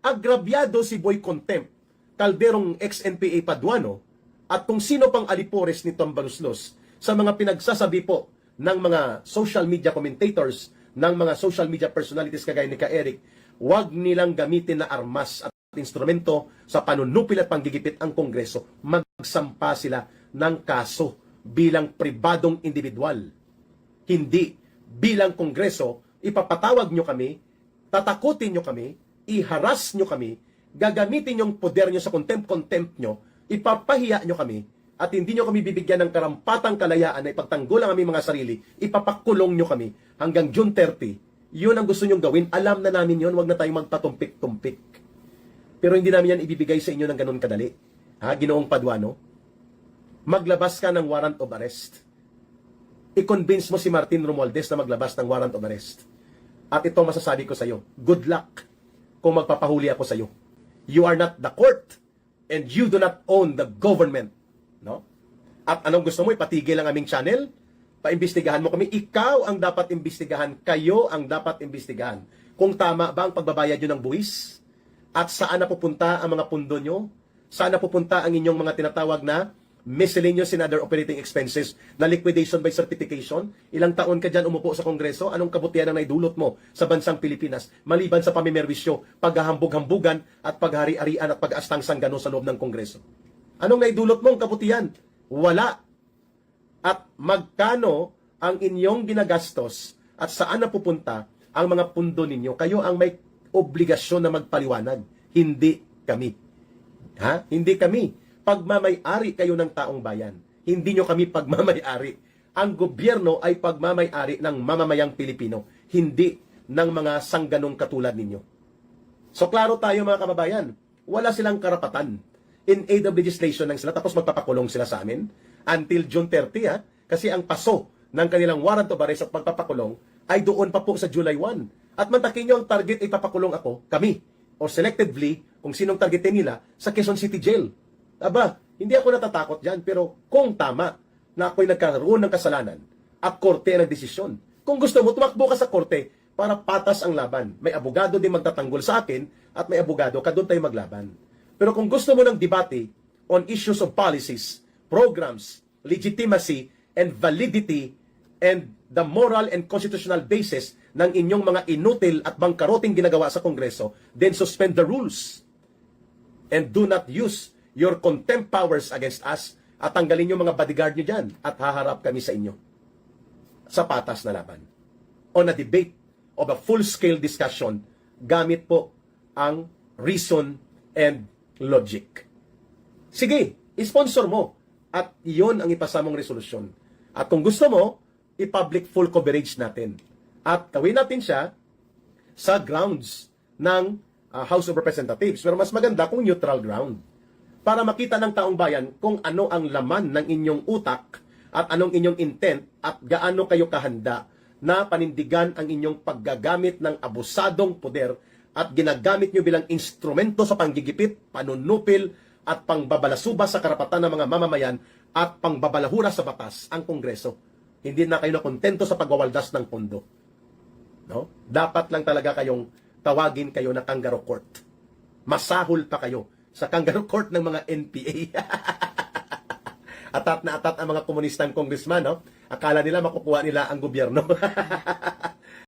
agrabyado si Boy Contempt, kalderong ex-NPA Paduano, at kung sino pang alipores ni Tom Baluslos sa mga pinagsasabi po ng mga social media commentators, ng mga social media personalities kagaya ni Ka Eric, huwag nilang gamitin na armas at instrumento sa panunupil at panggigipit ang Kongreso. Magsampa sila ng kaso bilang pribadong individual. Hindi bilang Kongreso, ipapatawag nyo kami, tatakutin nyo kami, iharas nyo kami, gagamitin yung poder nyo sa contempt-contempt nyo, ipapahiya nyo kami, at hindi nyo kami bibigyan ng karampatang kalayaan na ipagtanggol ang aming mga sarili, ipapakulong nyo kami hanggang June 30. Yun ang gusto nyong gawin. Alam na namin yun, wag na tayong magpatumpik-tumpik. Pero hindi namin yan ibibigay sa inyo ng ganun kadali. Ha, ginoong Paduano? Maglabas ka ng warrant of arrest. I-convince mo si Martin Romualdez na maglabas ng warrant of arrest. At ito masasabi ko sa iyo, good luck kung magpapahuli ako sa iyo. You are not the court and you do not own the government. No? At anong gusto mo? Ipatigil ang aming channel? Paimbestigahan mo kami? Ikaw ang dapat imbestigahan. Kayo ang dapat imbestigahan. Kung tama ba ang pagbabayad nyo ng buwis? At saan napupunta ang mga pundo nyo? Saan napupunta ang inyong mga tinatawag na miscellaneous and other operating expenses na liquidation by certification? Ilang taon ka dyan umupo sa Kongreso? Anong kabutihan ang naidulot mo sa bansang Pilipinas? Maliban sa pamimerwisyo, paghahambog-hambugan at paghari-arian at pag-astang sa loob ng Kongreso. Anong naidulot mo ang kabutihan? Wala. At magkano ang inyong ginagastos at saan napupunta ang mga pundo ninyo? Kayo ang may obligasyon na magpaliwanag. Hindi kami. Ha? Hindi kami. Pagmamay-ari kayo ng taong bayan. Hindi nyo kami pagmamay-ari. Ang gobyerno ay pagmamay-ari ng mamamayang Pilipino. Hindi ng mga sangganong katulad ninyo. So klaro tayo mga kababayan, wala silang karapatan in aid of legislation lang sila tapos magpapakulong sila sa amin until June 30 ha kasi ang paso ng kanilang warrant of arrest at pagpapakulong ay doon pa po sa July 1 at mantakin nyo ang target ay papakulong ako kami or selectively kung sinong targetin nila sa Quezon City Jail aba hindi ako natatakot dyan pero kung tama na ako'y nagkaroon ng kasalanan at korte ang desisyon kung gusto mo tumakbo ka sa korte para patas ang laban. May abogado din magtatanggol sa akin at may abogado ka doon tayo maglaban. Pero kung gusto mo ng debate on issues of policies, programs, legitimacy, and validity, and the moral and constitutional basis ng inyong mga inutil at bangkaroting ginagawa sa Kongreso, then suspend the rules. And do not use your contempt powers against us at tanggalin yung mga bodyguard nyo dyan at haharap kami sa inyo sa patas na laban. On a debate of a full-scale discussion, gamit po ang reason and logic. Sige, sponsor mo at iyon ang ipasa mong resolusyon. At kung gusto mo, i-public full coverage natin. At gawin natin siya sa grounds ng uh, House of Representatives. Pero mas maganda kung neutral ground. Para makita ng taong bayan kung ano ang laman ng inyong utak at anong inyong intent at gaano kayo kahanda na panindigan ang inyong paggagamit ng abusadong poder at ginagamit nyo bilang instrumento sa panggigipit, panunupil at pangbabalasuba sa karapatan ng mga mamamayan at pangbabalahura sa batas ang Kongreso. Hindi na kayo nakontento sa pagwawaldas ng pondo. No? Dapat lang talaga kayong tawagin kayo na kangaroo court. Masahol pa kayo sa kangaroo court ng mga NPA. atat na atat ang mga komunistang congressman, no? Akala nila makukuha nila ang gobyerno.